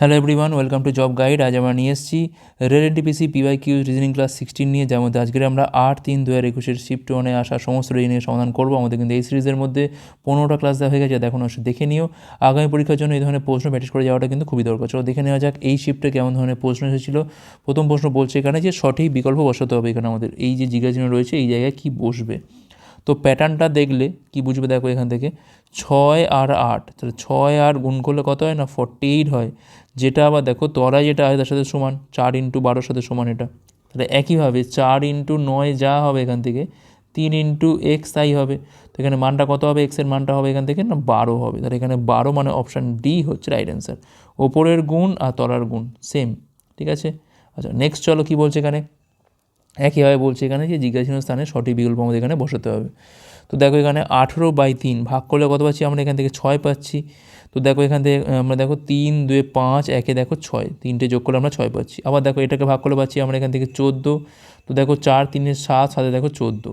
Hello everyone welcome to job guide আজ আমরা নিয়ে এসেছি rail NTPC PYQ reasoning class sixteen নিয়ে, যার মধ্যে আজকে আমরা আট তিন দু হাজার একুশের শিফট ওয়ানে আসা সমস্ত রিজনিংয়ের সমাধান করব। আমাদের কিন্তু এই সিরিজের মধ্যে পনেরোটা ক্লাস দেওয়া হয়ে গেছে দেখুন অবশ্যই দেখে নিও। আগামী পরীক্ষার জন্য এই ধরনের প্রশ্ন প্র্যাকটিস করে যাওয়াটা কিন্তু খুবই দরকার। চলো দেখে নেওয়া যাক এই শিফটে কেমন ধরনের প্রশ্ন এসেছিল। প্রথম প্রশ্ন বলছে এখানে যে সঠিক বিকল্প বসাতে হবে এখানে আমাদের। এই যে জিজ্ঞাসা রয়েছে, এই জায়গায় কি বসবে? তো প্যাটার্নটা দেখলে কি বুঝবে দেখো এখান থেকে? ছয় আর আট, তাহলে ছয় আর গুণ করলে কত হয় না? ফর্টি এইট হয়। যেটা আবার দেখো তরা যেটা হয় তার সাথে সমান, চার ইন্টু বারোর সাথে সমান এটা। তাহলে একইভাবে চার ইন্টু নয় যা হবে এখান থেকে, তিন ইন্টু এক্স তাই হবে। তো এখানে মানটা কত হবে? এক্সের মানটা হবে এখান থেকে না, বারো হবে। তাহলে এখানে বারো মানে অপশান ডি হচ্ছে রাইট অ্যান্সার ওপরের গুণ আর তলার গুণ সেম ঠিক আছে? আচ্ছা নেক্সট চলো কী বলছে এখানে? একইভাবে বলছে এখানে যে জিজ্ঞাসীন স্থানে সঠিক বিকল্প আমাদের এখানে বসাতে হবে। তো দেখো এখানে আঠেরো বাই তিন ভাগ করলে কত পাচ্ছি? আমরা এখান থেকে ছয় পাচ্ছি। তো দেখো এখান থেকে আমরা দেখো তিন, দুয়ে পাঁচ, একে দেখো ছয়, তিনটে যোগ করলে আমরা ছয় পাচ্ছি। আবার দেখো এটাকে ভাগ করলে পাচ্ছি আমরা এখান থেকে চোদ্দ, তো দেখো চার তিনের সাত সাথে দেখো চোদ্দ।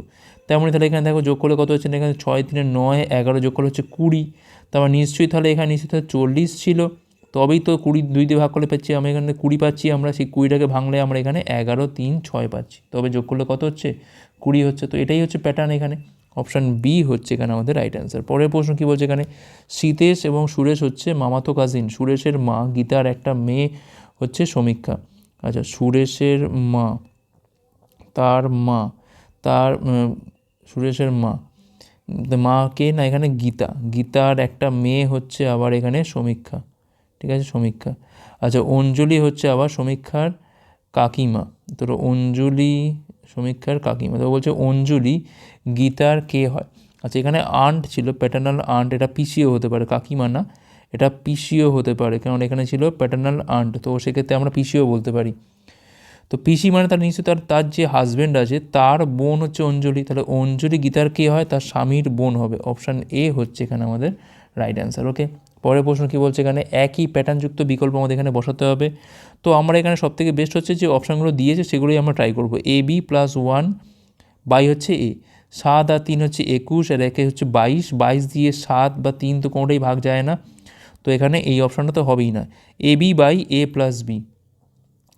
তেমনই তাহলে এখানে দেখো যোগ করলে কত হচ্ছে এখানে ছয় তিনের নয়, এগারো যোগ করলে হচ্ছে কুড়ি। তারপর নিশ্চয়ই তাহলে এখানে নিশ্চয়ই তাহলে চল্লিশ ছিল। তবেই তো কুড়ি দুই দিয়ে ভাগ করলে পাচ্ছি, আমরা এখানে কুড়ি পাচ্ছি, আমরা সেই কুড়িটাকে ভাঙলে আমরা এখানে এগারো, তিন, ছয় পাচ্ছি। তবে যোগ করলে কত হচ্ছে? কুড়ি হচ্ছে। তো এটাই হচ্ছে প্যাটার্ন এখানে। অপশান বি হচ্ছে এখানে আমাদের রাইট অ্যান্সার পরের প্রশ্ন কী বলছে এখানে? সীতেশ এবং সুরেশ হচ্ছে মামাতো কাজিন সুরেশের মা গীতার একটা মেয়ে হচ্ছে সমীক্ষা। আচ্ছা সুরেশের মা, তার মা, তার সুরেশের মা। মা কে না, এখানে গীতা। গীতার একটা মেয়ে হচ্ছে আবার এখানে সমীক্ষা। ঠিক আছে, সমীক্ষা। আচ্ছা অঞ্জলি হচ্ছে আবার সমীক্ষার কাকিমা। তো অঞ্জলি, সমীক্ষার কাকিমা। তো বলছে অঞ্জলি গীতার কে হয়? আচ্ছা এখানে আন্ট ছিল প্যাটার্নাল আন্ট এটা পিসিও হতে পারে, কাকিমা না, এটা পিসিও হতে পারে, কারণ এখানে ছিল প্যাটার্নাল আন্ট তো সেক্ষেত্রে আমরা পিসিও বলতে পারি। তো পিসি মানে তার নিশ্চয় তার তার যে হাজব্যান্ড আছে, তার বোন হচ্ছে অঞ্জলি, তাহলে অঞ্জলি গীতার কে হয়? তার স্বামীর বোন হবে অপশান এ হচ্ছে এখানে আমাদের রাইট অ্যান্সার ওকে পরের প্রশ্ন কী বলছে এখানে? একই প্যাটার্নযুক্ত বিকল্প আমাদের এখানে বসাতে হবে। তো আমরা এখানে সবথেকে বেস্ট হচ্ছে যে অপশানগুলো দিয়েছে, সেগুলোই আমরা ট্রাই করব। A B plus one by হচ্ছে এ সাত আর তিন হচ্ছে একুশ, আর একে হচ্ছে বাইশ। বাইশ দিয়ে সাত বা তিন তো কোনোটাই ভাগ যায় না। তো এখানে এই অপশানটা তো হবেই না। A B by A plus B.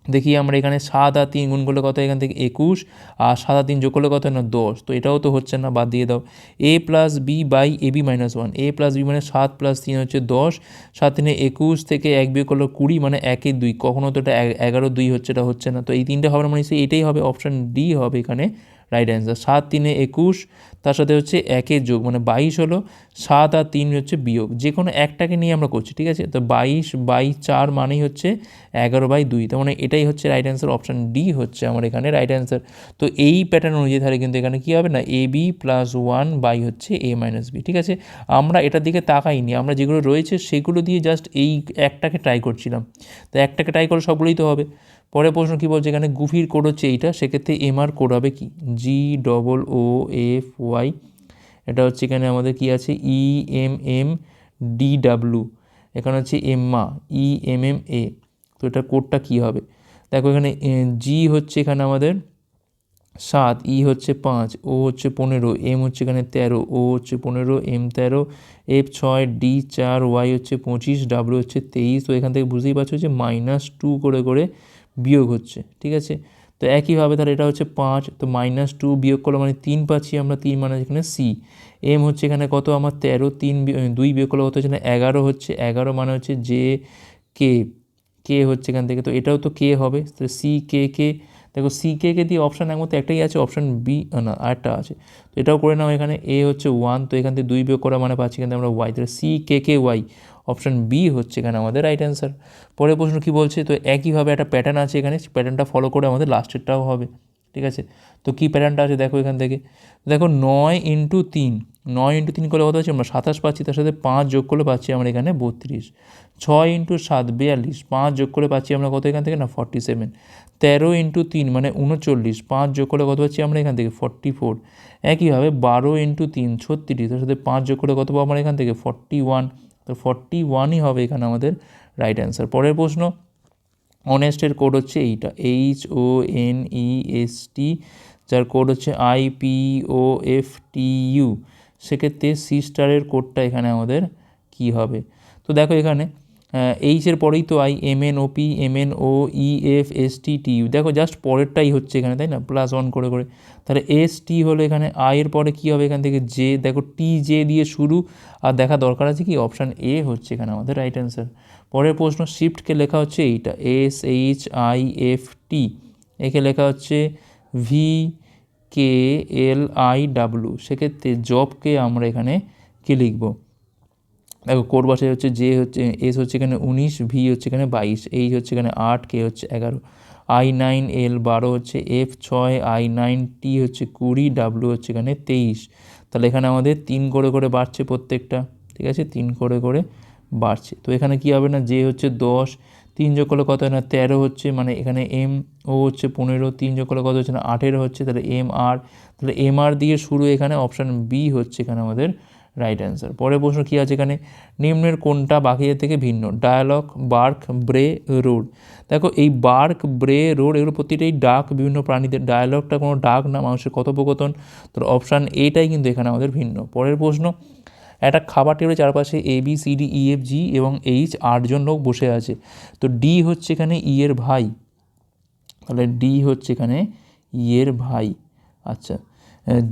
দেখি আমরা এখানে সাত আর তিন গুণ করলে কত? এখান থেকে একুশ। আর সাত আর তিন যোগ করলে কত? না, দশ। তো এটাও তো হচ্ছে না, বাদ দিয়ে দাও। A plus B by A B minus one. A plus B মানে সাত প্লাস তিন হচ্ছে দশ। সাত তিনে একুশ থেকে এক বিয়োগ করল কুড়ি মানে একে দুই। কখনও তো এটা এগারো দুই হচ্ছে, এটা হচ্ছে না। তো এই তিনটে হবে মানে এটাই হবে। অপশান ডি হবে এখানে। রাইট অ্যান্সার সাত তিনে একুশ তার সাথে হচ্ছে একের যোগ মানে বাইশ হলো, সাত আর তিন হচ্ছে বিয়োগ। যে কোনো একটাকে নিয়ে আমরা করছি, ঠিক আছে? তো বাইশ বাই চার মানেই হচ্ছে এগারো বাই দুই। তার মানে এটাই হচ্ছে রাইট অ্যান্সার অপশান ডি হচ্ছে আমার এখানে রাইট অ্যান্সার তো এই প্যাটার্ন অনুযায়ী তাহলে কিন্তু এখানে কী হবে না? A B plus one by হচ্ছে এ মাইনাস বি ঠিক আছে? আমরা এটার দিকে তাকাইনি, আমরা যেগুলো রয়েছে সেগুলো দিয়ে জাস্ট এই একটাকে ট্রাই করছিলাম। তো একটাকে ট্রাই করলে সবগুলোই তো হবে। পরের প্রশ্ন কী বলছে? এখানে গুফির কোড হচ্ছে এইটা, সেক্ষেত্রে এম আর কোড হবে কি? G double O F Y এটা হচ্ছে এখানে আমাদের কি আছে? E M M D W এখানে হচ্ছে এম্মা ই এম এম এ তো এটা কোডটা কী হবে? দেখো এখানে জি হচ্ছে এখানে আমাদের সাত ই হচ্ছে পাঁচ ও হচ্ছে পনেরো এম হচ্ছে এখানে তেরো ও হচ্ছে পনেরো এম তেরো এফ ছয় ডি চার ওয়াই হচ্ছে পঁচিশ ডাব্লু হচ্ছে তেইশ। তো এখান থেকে বুঝতেই পারছ যে মাইনাস টু করে করে বিয়োগ হচ্ছে, ঠিক আছে? তো একইভাবে তাহলে এটা হচ্ছে পাঁচ, তো মাইনাস টু বিয়োগ করলে মানে তিন পাচ্ছি আমরা, তিন মানে এখানে সি এম হচ্ছে এখানে কত? আমার তেরো, তিন দুই বিয়োগ করলে কত হচ্ছে? না এগারো হচ্ছে, এগারো মানে হচ্ছে যে কে কে হচ্ছে এখান থেকে, তো এটাও তো কে হবে। তো সি কে কে দেখো সি কে কে দিয়ে অপশান একমতো একটাই আছে অপশান বি না, আরেকটা আছে। তো এটাও করে নাও এখানে এ হচ্ছে ওয়ান তো এখান থেকে দুই বিয়োগ করা মানে পাচ্ছি এখানে আমরা ওয়াই তাহলে C K K Y option B হচ্ছে এখানে আমাদের রাইট অ্যান্সার পরের প্রশ্ন কী বলছে? তো একইভাবে একটা প্যাটার্ন আছে এখানে প্যাটার্নটা ফলো করে আমাদের লাস্টেরটাও হবে, ঠিক আছে? তো কী প্যাটার্নটা আছে দেখো এখান থেকে। দেখো নয় ইন্টু তিন, নয় ইন্টু তিন করলে কত পাচ্ছি আমরা? সাতাশ পাচ্ছি, তার সাথে পাঁচ যোগ করলে পাচ্ছি আমরা এখানে বত্রিশ। ছয় ইন্টু সাত, বিয়াল্লিশ, পাঁচ যোগ করে পাচ্ছি আমরা কত এখান থেকে? না ফর্টি সেভেন তেরো ইন্টু তিন মানে উনচল্লিশ, পাঁচ যোগ করলে কত পাচ্ছি আমরা এখান থেকে? ফর্টি ফোর একইভাবে বারো ইন্টু তিন, ছত্রিশ, তার সাথে পাঁচ যোগ করে কত পাবো আমরা এখান থেকে? ফর্টি ওয়ান তো ফর্টি ওয়ানই হবে এখানে আমাদের রাইট অ্যান্সার পরের প্রশ্ন অনেস্টের কোড হচ্ছে এইটা H O N E S T যার কোড হচ্ছে I P O F T U সেক্ষেত্রে সি স্টারের কোডটা এখানে আমাদের কি হবে? তো দেখো এখানে এইচের পরেই তো I M N O P M N O E F S T T U দেখো জাস্ট পরেরটাই হচ্ছে এখানে, তাই না? প্লাস ওয়ান করে করে। তাহলে এস টি হলো এখানে আয়ের পরে কী হবে এখান থেকে? জে দেখো টি জে দিয়ে শুরু। আর দেখা দরকার আছে কি? অপশান এ হচ্ছে এখানে আমাদের রাইট অ্যান্সার পরের প্রশ্ন শিফটকে লেখা হচ্ছে এইটা। S H I F T একে লেখা হচ্ছে V K L I W সেক্ষেত্রে জবকে আমরা এখানে কী লিখব? দেখো কোড বাসায় হচ্ছে জে হচ্ছে এস হচ্ছে এখানে উনিশ ভি হচ্ছে এখানে বাইশ এইচ হচ্ছে এখানে আট কে হচ্ছে এগারো আই নাইন এল বারো হচ্ছে এফ ছয় আই নাইন টি হচ্ছে কুড়ি ডাব্লু হচ্ছে এখানে তেইশ। তাহলে এখানে আমাদের তিন করে করে বাড়ছে প্রত্যেকটা, ঠিক আছে? তিন করে করে বাড়ছে। তো এখানে কী হবে না? যে হচ্ছে দশ, তিন যোগ করলে কত হয় না? তেরো হচ্ছে মানে এখানে এম ও হচ্ছে পনেরো, তিন যোগ করলে কত হচ্ছে না? আঠেরো হচ্ছে, তাহলে এম আর তাহলে এম আর দিয়ে শুরু এখানে অপশান বি হচ্ছে এখানে আমাদের রাইট অ্যান্সার পরের প্রশ্ন কী আছে এখানে? নিম্নের কোনটা বাকিদের থেকে ভিন্ন? ডায়ালগ বার্ক ব্রে রোড দেখো, এই বার্ক ব্রে রোড এগুলো প্রতিটাই ডাক, বিভিন্ন প্রাণীদের ডায়ালগটা কোনো ডাক না, মানুষের কথোপকথন। তো অপশান এটাই কিন্তু এখানে আমাদের ভিন্ন। পরের প্রশ্ন, একটা খাবার টেবিলের চারপাশে A B C D E F G এবং এইচ আটজন লোক বসে আছে। তো ডি হচ্ছে এখানে ই এর ভাই। তাহলে ডি হচ্ছে এখানে ই এর ভাই। আচ্ছা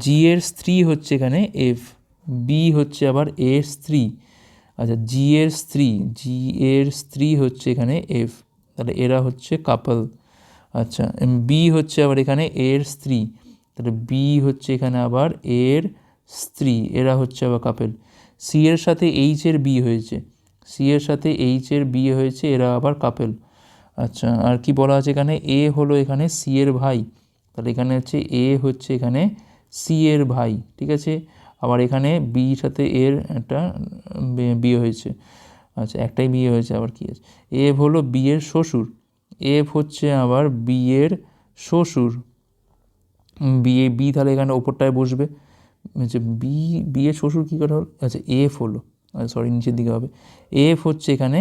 জি এর স্ত্রী হচ্ছে এখানে এফ বি হচ্ছে আবার এর স্ত্রী। আচ্ছা জি এর স্ত্রী জি এর স্ত্রী হচ্ছে এখানে এফ তাহলে এরা হচ্ছে কাপল আচ্ছা বি হচ্ছে আবার এখানে এর স্ত্রী, তাহলে বি হচ্ছে এখানে আবার এর স্ত্রী, এরা হচ্ছে আবার কাপেল সি এর সাথে এইচ এর বি হয়েছে সি এর সাথে এইচ এর বিয়ে হয়েছে, এরা আবার কাপেল আচ্ছা আর কি বলা আছে এখানে? এ হলো এখানে সি এর ভাই, তাহলে এখানে হচ্ছে এ হচ্ছে এখানে সি এর ভাই, ঠিক আছে? আবার এখানে বির সাথে এর একটা বিয়ে হয়েছে। আচ্ছা একটাই বিয়ে হয়েছে, আবার কী আছে? এফ হলো বিয়ের শ্বশুর। এফ হচ্ছে আবার বিয়ের শ্বশুর। বিয়ে বি তাহলে এখানে ওপরটায় বসবে। হচ্ছে বি বিয়ের শ্বশুর কী করে হলো আচ্ছা এফ হলো। সরি নিচের দিকে হবে। এফ হচ্ছে এখানে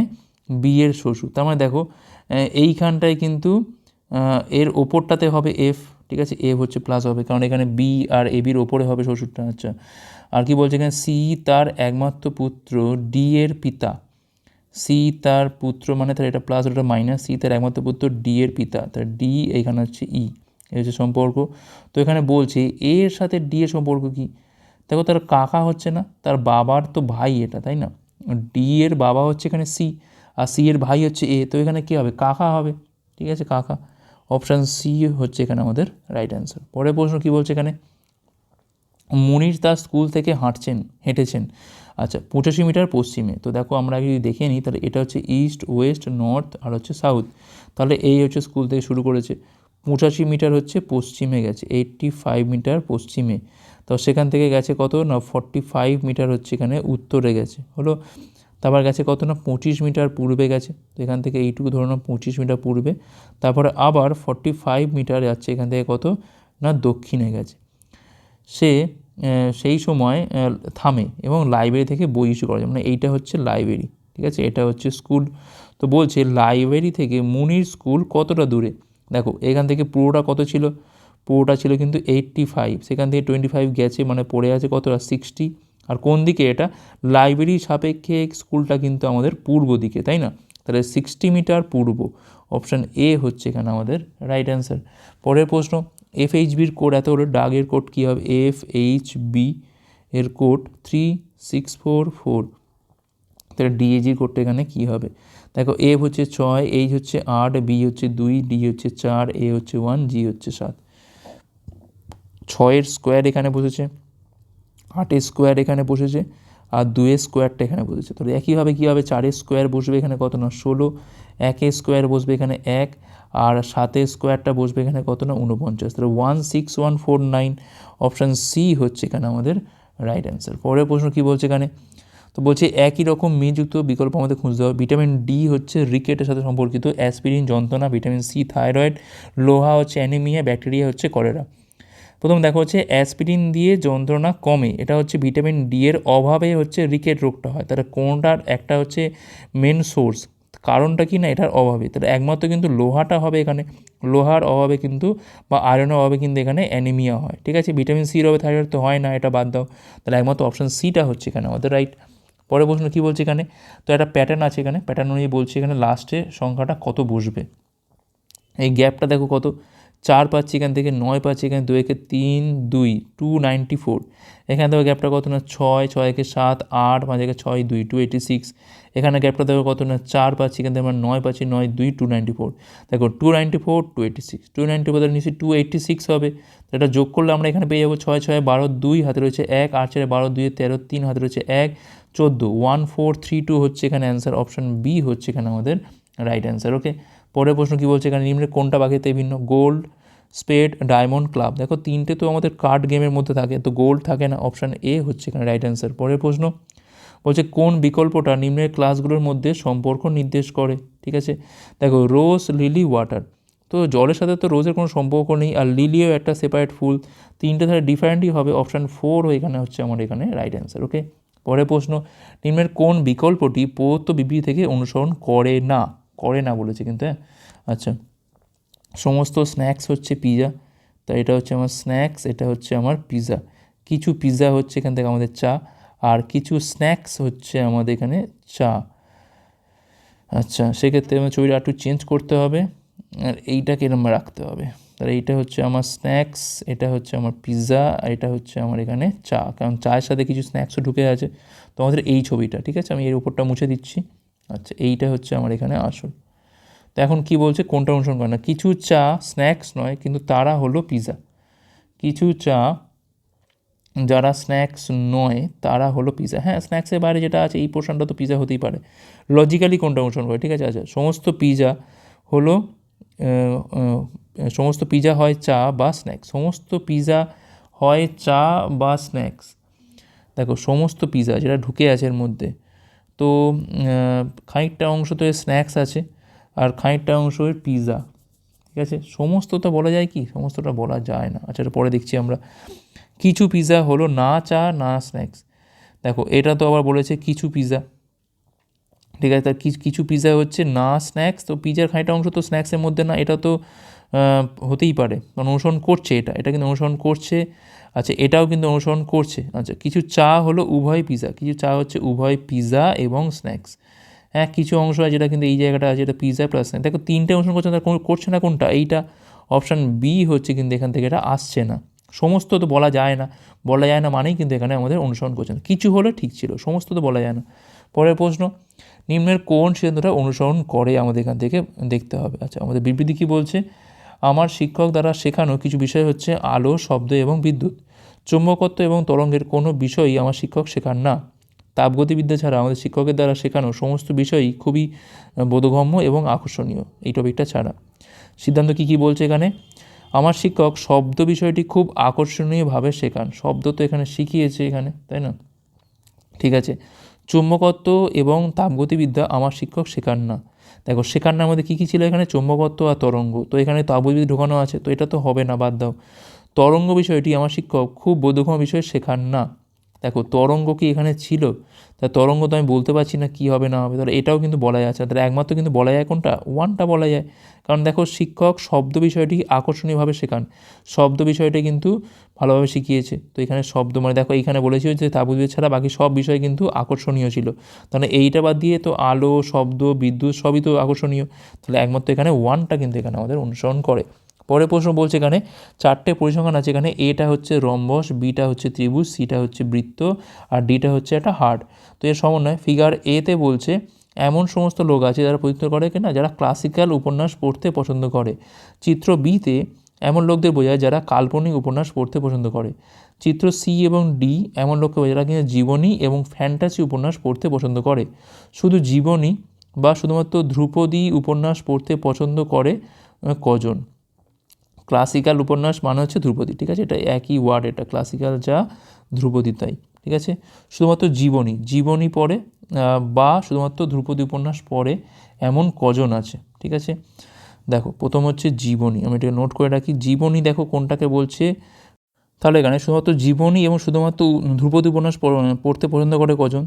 বিয়ের শ্বশুর। তার মানে দেখো এইখানটায় কিন্তু এর ওপরটাতে হবে এফ ঠিক আছে? এফ হচ্ছে প্লাস হবে, কারণ এখানে বি আর এ বির ওপরে হবে শ্বশুরটা আচ্ছা। আর কি বলছে এখানে? সি তার একমাত্র পুত্র ডি এর পিতা। সি তার পুত্র মানে তার এটা প্লাস ওটা মাইনাস সি তার একমাত্র পুত্র ডি এর পিতা। তার ডি এখানে হচ্ছে ই এই হচ্ছে সম্পর্ক। তো এখানে বলছে এর সাথে ডি এর সম্পর্ক কি? দেখো, তার কাকা হচ্ছে না, তার বাবার তো ভাই এটা, তাই না? ডি এর বাবা হচ্ছে এখানে সি আর সি এর ভাই হচ্ছে এ তো এখানে কী হবে? কাকা হবে, ঠিক আছে, কাকা। অপশান সি হচ্ছে এখানে আমাদের রাইট অ্যান্সার পরের প্রশ্ন কী বলছে এখানে? মনির তার স্কুল থেকে হাঁটছেন, হেঁটেছেন। আচ্ছা পঁচাশি মিটার পশ্চিমে। তো দেখো আমরা যদি দেখে নিই, তাহলে এটা হচ্ছে ইস্ট ওয়েস্ট নর্থ আর হচ্ছে সাউথ তাহলে এই হচ্ছে স্কুল থেকে শুরু করেছে। পঁচাশি মিটার হচ্ছে পশ্চিমে গেছে এইট্টি ফাইভ মিটার পশ্চিমে। তো সেখান থেকে গেছে কত? না ফর্টি ফাইভ মিটার হচ্ছে এখানে উত্তরে গেছে। হলো তারপর গেছে কত না, পঁচিশ মিটার পূর্বে গেছে। তো এখান থেকে এইটুকু ধরো না, পঁচিশ মিটার পূর্বে। তারপরে আবার ফর্টি ফাইভ মিটার যাচ্ছে, এখান থেকে কত না, দক্ষিণে গেছে। সে সেই সময় থামে এবং লাইব্রেরি থেকে বই ইস্যু করা যায়। মানে এইটা হচ্ছে লাইব্রেরি ঠিক আছে? এটা হচ্ছে স্কুল তো বলছে লাইব্রেরি থেকে মুনির স্কুল কতটা দূরে? দেখো, এখান থেকে পুরোটা কত ছিল? পুরোটা ছিল কিন্তু এইট্টি ফাইভ সেখান থেকে টোয়েন্টি ফাইভ গেছে মানে পড়ে আছে কতটা? সিক্সটি আর কোন দিকে? এটা লাইব্রেরি সাপেক্ষে স্কুলটা কিন্তু আমাদের পূর্ব দিকে, তাই না? তাহলে সিক্সটি মিটার পূর্ব। অপশান এ হচ্ছে এখানে আমাদের রাইট অ্যান্সার পরের প্রশ্ন এফ এইচ বির কোড এত হলো ডাগের কোড কী হবে? এফ এইচ বি এর code three six four four তাহলে ডিএজির কোডটা এখানে কী হবে? দেখো এফ হচ্ছে ছয় এইচ হচ্ছে আট বি হচ্ছে দুই ডি হচ্ছে চার এ হচ্ছে ওয়ান জি হচ্ছে সাত। ছয়ের স্কোয়ার এখানে বসেছে। আটের স্কোয়ার এখানে বসেছে আর দুয়ের স্কোয়ারটা এখানে বসেছে। তাহলে একইভাবে কী হবে চারের স্কোয়ার বসবে এখানে কত না? ষোলো। একের স্কোয়ার বসবে এখানে এক আর সাতের স্কোয়ারটা বসবে এখানে কত না? উনপঞ্চাশ তাহলে one six one four nine option C হচ্ছে এখানে আমাদের রাইট অ্যান্সার। পরের প্রশ্ন কী বলছে এখানে? তো বলছে একই রকম মেযুক্ত বিকল্প আমাদের খুঁজতে হবে। ভিটামিন ডি হচ্ছে রিকেটের সাথে সম্পর্কিত, অ্যাসপিরিন, যন্ত্রণা, ভিটামিন সি, থাইরয়েড, লোহা হচ্ছে অ্যানিমিয়া ব্যাকটেরিয়া হচ্ছে কলেরা। প্রথম দেখো হচ্ছে অ্যাসপিরিন দিয়ে যন্ত্রণা কমে। এটা হচ্ছে ভিটামিন ডি এর অভাবে হচ্ছে রিকেট রোগটা হয়। তাহলে কোনটার একটা হচ্ছে মেন সোর্স কারণটা কি না? এটার অভাবে। তাহলে একমাত্র কিন্তু লোহাটা হবে এখানে। লোহার অভাবে কিন্তু বা আয়রনের অভাবে কিন্তু এখানে অ্যানিমিয়া হয়। ঠিক আছে? ভিটামিন সির অভাবে থাইরয়েড তো হয় না, এটা বাদ দাও। তাহলে একমাত্র অপশান সিটা হচ্ছে এখানে। আমাদের রাইট পরের প্রশ্ন কী বলছে এখানে? তো একটা প্যাটার্ন আছে এখানে। প্যাটার্ন অনুযায়ী বলছে এখানে লাস্টে সংখ্যাটা কত বসবে? এই গ্যাপটা দেখো কত। চার পাচ্ছি এখান থেকে, নয় পাচ্ছি এখানে দু একে তিন, দুই টু নাইনটি ফোর এখানে দেখো গ্যাপটা কত না? ছয় ছয় একে সাত, আট, পাঁচ একে ছয়, দুই টু এইটি সিক্স এখানে গ্যাপটা দেখো কত না? চার পাচ্ছি, এখান থেকে আমরা নয় পাচ্ছি, নয়, দুই টু নাইনটি ফোর দেখো two ninety four two eighty six two ninety four নিশ্চয়ই টু এইটটি সিক্স হবে এটা যোগ করলে আমরা এখানে পেয়ে যাব ছয় ছয়, বারো, দুই, হাতে রয়েছে এক, আট, চারে বারো দুই তেরো, তিন, হাতে রয়েছে এক, চোদ্দ। ওয়ান ফোর থ্রি টু হচ্ছে এখানে অ্যান্সার অপশান বি হচ্ছে এখানে আমাদের রাইট অ্যান্সার ওকে পরের প্রশ্ন কী বলছে এখানে? নিম্নের কোনটা বাকিতে ভিন্ন? গোল্ড স্পেড ডায়মন্ড ক্লাব দেখো, তিনটে তো আমাদের কার্ড গেমের মধ্যে থাকে, তো গোল্ড থাকে না অপশান এ হচ্ছে এখানে রাইট অ্যান্সার পরের প্রশ্ন বলছে, কোন বিকল্পটা নিম্নের ক্লাসগুলোর মধ্যে সম্পর্ক নির্দেশ করে? ঠিক আছে? দেখো রোজ লিলি ওয়াটার তো জলের সাথে তো রোজের কোনো সম্পর্ক নেই, আর লিলিও একটা সেপারেট ফুল। তিনটে তাহলে ডিফারেন্টই হবে অপশান ফোর এখানে হচ্ছে আমার এখানে রাইট অ্যান্সার ওকে পরের প্রশ্ন, নিম্নের কোন বিকল্পটি প্রদত্ত বিবৃতি থেকে অনুসরণ করে না? করে না বলেছে কিন্তু হ্যাঁ? আচ্ছা সমস্ত স্ন্যাক্স হচ্ছে পিজা তো এটা হচ্ছে আমার স্ন্যাক্স এটা হচ্ছে আমার পিজা কিছু পিজা হচ্ছে এখান থেকে আমাদের চা, আর কিছু স্ন্যাক্স হচ্ছে আমাদের এখানে চা। আচ্ছা সেক্ষেত্রে আমার ছবিটা একটু চেঞ্জ করতে হবে, আর এইটাকে এরম রাখতে হবে। তাহলে এইটা হচ্ছে আমার স্ন্যাক্স এটা হচ্ছে আমার পিৎজা আর এটা হচ্ছে আমার এখানে চা। কারণ চায়ের সাথে কিছু স্ন্যাক্সও ঢুকে আছে। তো আমাদের এই ছবিটা, ঠিক আছে? আমি এর উপরটা মুছে দিচ্ছি। আচ্ছা এইটা হচ্ছে আমার এখানে আসল। তো এখন কি বলছে? কোনটা অনুসরণ করে না। কিছু চা স্ন্যাক্স নয়, কিন্তু তারা হলো পিৎজা কিছু চা যারা স্ন্যাক্স নয়, তারা হলো পিৎজা হ্যাঁ স্ন্যাক্সের বাইরে যেটা আছে, এই পোর্শনটা তো পিৎজা হতেই পারে। লজিক্যালি কোনটা অনুসরণ করে? ঠিক আছে আচ্ছা সমস্ত পিৎজা হলো সমস্ত পিৎজা হয় চা বা স্ন্যাক্স। সমস্ত পিৎজা হয় চা বা স্ন্যাক্স। দেখো, সমস্ত পিৎজা যেটা ঢুকে আছে এর মধ্যে তো খানিকটা অংশ তো এর স্ন্যাক্স আছে আর খানিকটা অংশ পিৎজা ঠিক আছে? সমস্তটা বলা যায় কি? সমস্তটা বলা যায় না। আচ্ছা পরে দেখছি আমরা। কিছু পিৎজা হলো না চা, না স্ন্যাক্স দেখো, এটা তো আবার বলেছে কিছু পিৎজা ঠিক আছে, তার কিছু পিৎজা হচ্ছে না স্ন্যাক্স তো পিৎজার খানিকটা অংশ তো স্ন্যাক্সের মধ্যে না, এটা তো হতেই পারে। কারণ অনুসরণ করছে এটা এটা কিন্তু অনুসরণ করছে। আচ্ছা এটাও কিন্তু অনুসরণ করছে। আচ্ছা কিছু চা হলো উভয় পিৎজা কিছু চা হচ্ছে উভয় পিৎজা এবং স্ন্যাক্স। হ্যাঁ কিছু অংশ আছে যেটা কিন্তু এই জায়গাটা আছে, এটা পিৎজা প্লাস স্ন্যাক্স। দেখো, তিনটে অনুসরণ করছে, তার করছে না কোনটা? এইটা অপশান বি হচ্ছে কিন্তু এখান থেকে, এটা আসছে না। সমস্ত তো বলা যায় না। বলা যায় না মানেই কিন্তু এখানে আমাদের অনুসরণ করছেন কিছু হলে ঠিক ছিল, সমস্ত তো বলা যায় না। পরের প্রশ্ন, নিম্নের কোন সিদ্ধান্তটা অনুসরণ করে আমাদের এখান থেকে দেখতে হবে? আচ্ছা আমাদের বিবৃতি কী বলছে? আমার শিক্ষক দ্বারা শেখানো কিছু বিষয় হচ্ছে আলো, শব্দ এবং বিদ্যুৎ। চুম্বকত্ব এবং তরঙ্গের কোনো বিষয়ই আমার শিক্ষক শেখান না। তাপগতিবিদ্যা ছাড়া আমাদের শিক্ষকের দ্বারা শেখানো সমস্ত বিষয়ই খুবই বোধগম্য এবং আকর্ষণীয়। এই টপিকটা ছাড়া। সিদ্ধান্ত কী কী বলছে এখানে? আমার শিক্ষক শব্দ বিষয়টি খুব আকর্ষণীয়ভাবে শেখান। শব্দ তো এখানে শিখিয়েছে এখানে, তাই না? ঠিক আছে। চুম্বকত্ব এবং তাপগতিবিদ্যা আমার শিক্ষক শেখান না। দেখো শেখার নার মধ্যে কী কী ছিল? এখানে চুম্বকত্ব আর তরঙ্গ। তো এখানে তাপগতিবিদ্যা ঢোকানো আছে, তো এটা তো হবে না, বাদ দাও। তরঙ্গ বিষয়টি আমার শিক্ষক, খুব বোধগম্য বিষয় শেখান না। দেখো, তরঙ্গ কি এখানে ছিল? তা তরঙ্গ তো আমি বলতে পারছি না কী হবে না হবে, তাহলে এটাও কিন্তু বলা যাচ্ছে তাহলে একমাত্র কিন্তু বলা যায় কোনটা? ওয়ানটা বলা যায়। কারণ দেখো, শিক্ষক শব্দ বিষয়টি আকর্ষণীয়ভাবে শেখান। শব্দ বিষয়টা কিন্তু ভালোভাবে শিখিয়েছে। তো এখানে শব্দ মানে দেখো, এখানে বলেছি যে তাবুদের ছাড়া বাকি সব বিষয় কিন্তু আকর্ষণীয় ছিল। তাহলে এইটা বাদ দিয়ে তো আলো, শব্দ, বিদ্যুৎ সবই তো আকর্ষণীয়। তাহলে একমাত্র এখানে ওয়ানটা কিন্তু এখানে আমাদের অনুসরণ করে। পরের প্রশ্ন বলছে এখানে, চারটে পরিসংখ্যান আছে এখানে এটা হচ্ছে রম্বস বিটা হচ্ছে ত্রিভুজ সিটা হচ্ছে বৃত্ত, আর ডিটা হচ্ছে একটা হার্ট তো এর সমন্বয়, ফিগার এতে বলছে, এমন সমস্ত লোক আছে যারা প্রতিনিধিত্ব করে কিনা, যারা ক্লাসিক্যাল উপন্যাস পড়তে পছন্দ করে। চিত্র বিতে এমন লোকদের বোঝায় যারা কাল্পনিক উপন্যাস পড়তে পছন্দ করে। চিত্র সি এবং ডি এমন লোককে বোঝায় যারা কিনা জীবনী এবং ফ্যান্টাসি উপন্যাস পড়তে পছন্দ করে। শুধু জীবনী বা শুধুমাত্র ধ্রুপদী উপন্যাস পড়তে পছন্দ করে কজন? ক্লাসিক্যাল উপন্যাস মানে হচ্ছে ধ্রুপদী, ঠিক আছে? এটা একই ওয়ার্ড এটা ক্লাসিক্যাল যা ধ্রুপদী তাই, ঠিক আছে? শুধুমাত্র জীবনী জীবনী পড়ে বা শুধুমাত্র ধ্রুপদী উপন্যাস পড়ে এমন কজন আছে, ঠিক আছে? দেখো, প্রথম হচ্ছে জীবনী, আমি এটাকে নোট করে রাখি। জীবনী দেখো কোনটাকে বলছে? তাহলে এখানে শুধুমাত্র জীবনী এবং শুধুমাত্র ধ্রুপদী উপন্যাস পড়- পড়তে পছন্দ করে কজন?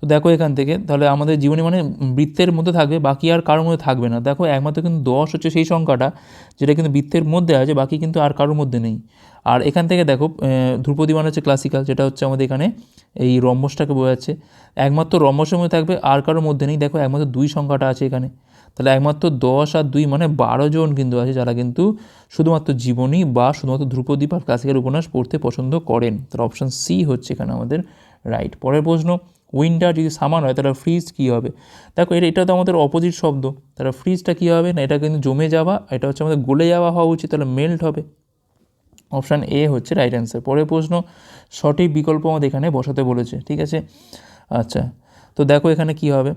তো দেখো এখান থেকে, তাহলে আমাদের জীবনী মানে বৃত্তের মধ্যে থাকবে, বাকি আর কারোর মধ্যে থাকবে না। দেখো একমাত্র কিন্তু দশ হচ্ছে সেই সংখ্যাটা, যেটা কিন্তু বৃত্তের মধ্যে আছে, বাকি কিন্তু আর কারোর মধ্যে নেই। আর এখান থেকে দেখো ধ্রুপদী মানে হচ্ছে ক্লাসিক্যাল যেটা হচ্ছে আমাদের এখানে এই রম্বসটাকে বোঝাচ্ছে। একমাত্র রম্বসের মধ্যে থাকবে, আর কারোর মধ্যে নেই। দেখো একমাত্র দুই সংখ্যাটা আছে এখানে। তাহলে একমাত্র দশ আর দুই মানে বারো জন কিন্তু আছে যারা কিন্তু শুধুমাত্র জীবনী বা শুধুমাত্র ধ্রুপদী বা ক্লাসিক্যাল উপন্যাস পড়তে পছন্দ করেন। তাহলে অপশান সি হচ্ছে এখানে আমাদের রাইট পরের প্রশ্ন উইন্টার যদি সামান হয়, তাহলে ফ্রিজ কী হবে? দেখো, এটা এটা তো আমাদের অপোজিট শব্দ। তাহলে ফ্রিজটা কী হবে? না, এটা কিন্তু জমে যাওয়া এটা হচ্ছে আমাদের গলে যাওয়া হওয়া উচিত, তাহলে মেল্ট হবে। অপশান এ হচ্ছে রাইট অ্যান্সার পরের প্রশ্ন, সঠিক বিকল্প আমাদের এখানে বসাতে বলেছে, ঠিক আছে? আচ্ছা তো দেখো এখানে কি হবে?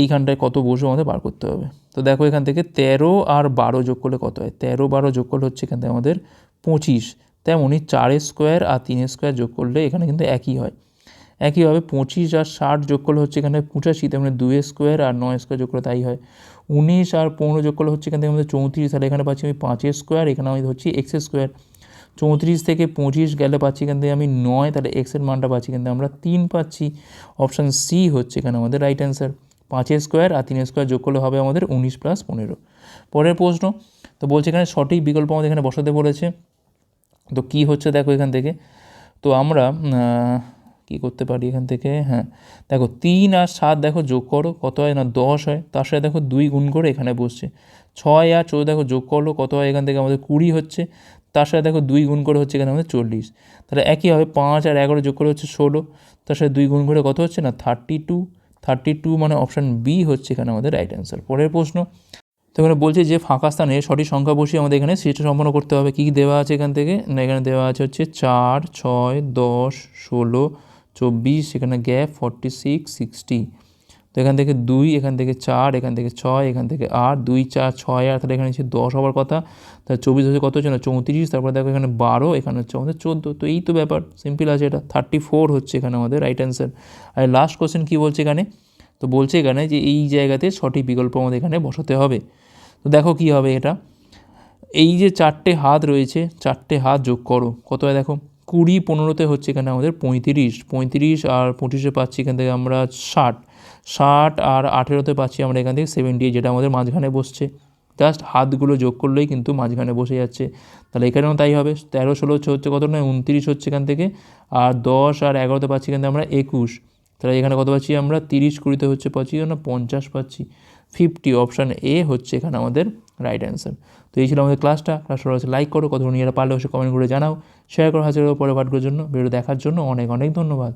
এইখানটায় কত বসবো আমাদের বার করতে হবে। তো দেখো এখান থেকে তেরো আর বারো যোগ করলে কত হয়? তেরো বারো যোগ করলে হচ্ছে এখান থেকে আমাদের পঁচিশ। তেমনই চারের স্কোয়ার আর তিনের স্কোয়ার যোগ করলে এখানে কিন্তু একই হয়। একইভাবে পঁচিশ আর ষাট যোগ করলে হচ্ছে এখানে পঁচাশি, তেমনি মানে দুই স্কোয়ার আর নয় স্কোয়ার যোগ করলে তাই হয়। উনিশ আর পনেরো যোগ করলে হচ্ছে এখান থেকে আমাদের চৌত্রিশ, তাহলে এখানে পাচ্ছি আমি পাঁচের স্কোয়ার, এখানে আমি হচ্ছে এক্স স্কোয়ার। চৌত্রিশ থেকে পঁচিশ গেলে পাচ্ছি এখান থেকে আমি নয়, তাহলে এক্সের মানটা পাচ্ছি কিন্তু আমরা তিন পাচ্ছি। অপশান সি হচ্ছে এখানে আমাদের রাইট অ্যান্সার। পাঁচের স্কোয়ার আর তিনের স্কোয়ার যোগ করলে হবে আমাদের উনিশ প্লাস পনেরো। পরের প্রশ্ন, তো বলছে এখানে সঠিক বিকল্প আমাদের এখানে বসাতে বলেছে। তো কী হচ্ছে দেখো এখান থেকে? তো আমরা কী করতে পারি এখান থেকে? হ্যাঁ দেখো তিন আর সাত দেখো যোগ করো, কত হয় না দশ হয়, তার সাথে দেখো দুই গুণ করে এখানে বসছে। ছয় আর চোদ্দ দেখো যোগ করল, কত হয় এখান থেকে আমাদের কুড়ি হচ্ছে, তার সাথে দেখো দুই গুণ করে হচ্ছে এখানে আমাদের চল্লিশ। তাহলে একইভাবে পাঁচ আর এগারো যোগ করে হচ্ছে ষোলো, তার সাথে দুই গুণ করে কত হচ্ছে না থার্টি টু থার্টি টু মানে অপশান বি হচ্ছে এখানে আমাদের রাইট অ্যান্সার পরের প্রশ্ন তো এখানে বলছে যে ফাঁকা স্থানে সঠিক সংখ্যা বসিয়ে আমাদের এখানে সৃষ্টি সম্পন্ন করতে হবে। কী কী দেওয়া আছে এখান থেকে? না, এখানে দেওয়া আছে হচ্ছে চার, ছয়, দশ, ষোলো, চব্বিশ, এখানে গ্যাপ ফর্টি সিক্স সিক্সটি তো এখান থেকে দুই, এখান থেকে চার, এখান থেকে ছয়, এখান থেকে আট, দুই, চার, ছয়, আট, তাহলে এখানে হচ্ছে দশ হওয়ার কথা। তাহলে চব্বিশ হচ্ছে কত হচ্ছে না? চৌত্রিশ, তারপরে দেখো এখানে বারো, এখানে হচ্ছে আমাদের চোদ্দ। তো এই তো ব্যাপার সিম্পল আছে এটা। থার্টি ফোর হচ্ছে এখানে আমাদের রাইট অ্যান্সার আর লাস্ট কোশ্চেন কী বলছে এখানে? তো বলছে এখানে যে এই জায়গাতে সঠিক বিকল্প আমাদের এখানে বসাতে হবে। তো দেখো কী হবে এটা। এই যে চারটে হাত রয়েছে, চারটে হাত যোগ করো। কত হয় দেখো? কুড়ি পনেরোতে হচ্ছে এখানে আমাদের পঁয়ত্রিশ পঁয়ত্রিশ আর পঁচিশে পাচ্ছি এখান থেকে আমরা ষাট। ষাট আর আঠেরোতে পাচ্ছি আমরা এখান থেকে সেভেন্টি যেটা আমাদের মাঝখানে বসছে। জাস্ট হাতগুলো যোগ করলেই কিন্তু মাঝখানে বসে যাচ্ছে। তাহলে এখানেও তাই হবে। তেরো, ষোলো হচ্ছে হচ্ছে কত? নয়, উনত্রিশ হচ্ছে এখান থেকে। আর দশ আর এগারোতে পাচ্ছি এখান থেকে আমরা একুশ। তাহলে এখানে কত পাচ্ছি আমরা? তিরিশ কুড়িতে হচ্ছে পাচ্ছি। না পঞ্চাশ পাচ্ছি। ফিফটি অপশান এ হচ্ছে এখানে আমাদের রাইট অ্যান্সার তো এই ছিল আমাদের ক্লাসটা ক্লাসটা হচ্ছে লাইক করো, কতগুলো এরা পারলে অবশ্যই কমেন্ট করে জানাও। শেয়ার করো হাজার পরে পাঠগুলোর জন্য। ভিডিও দেখার জন্য অনেক অনেক ধন্যবাদ।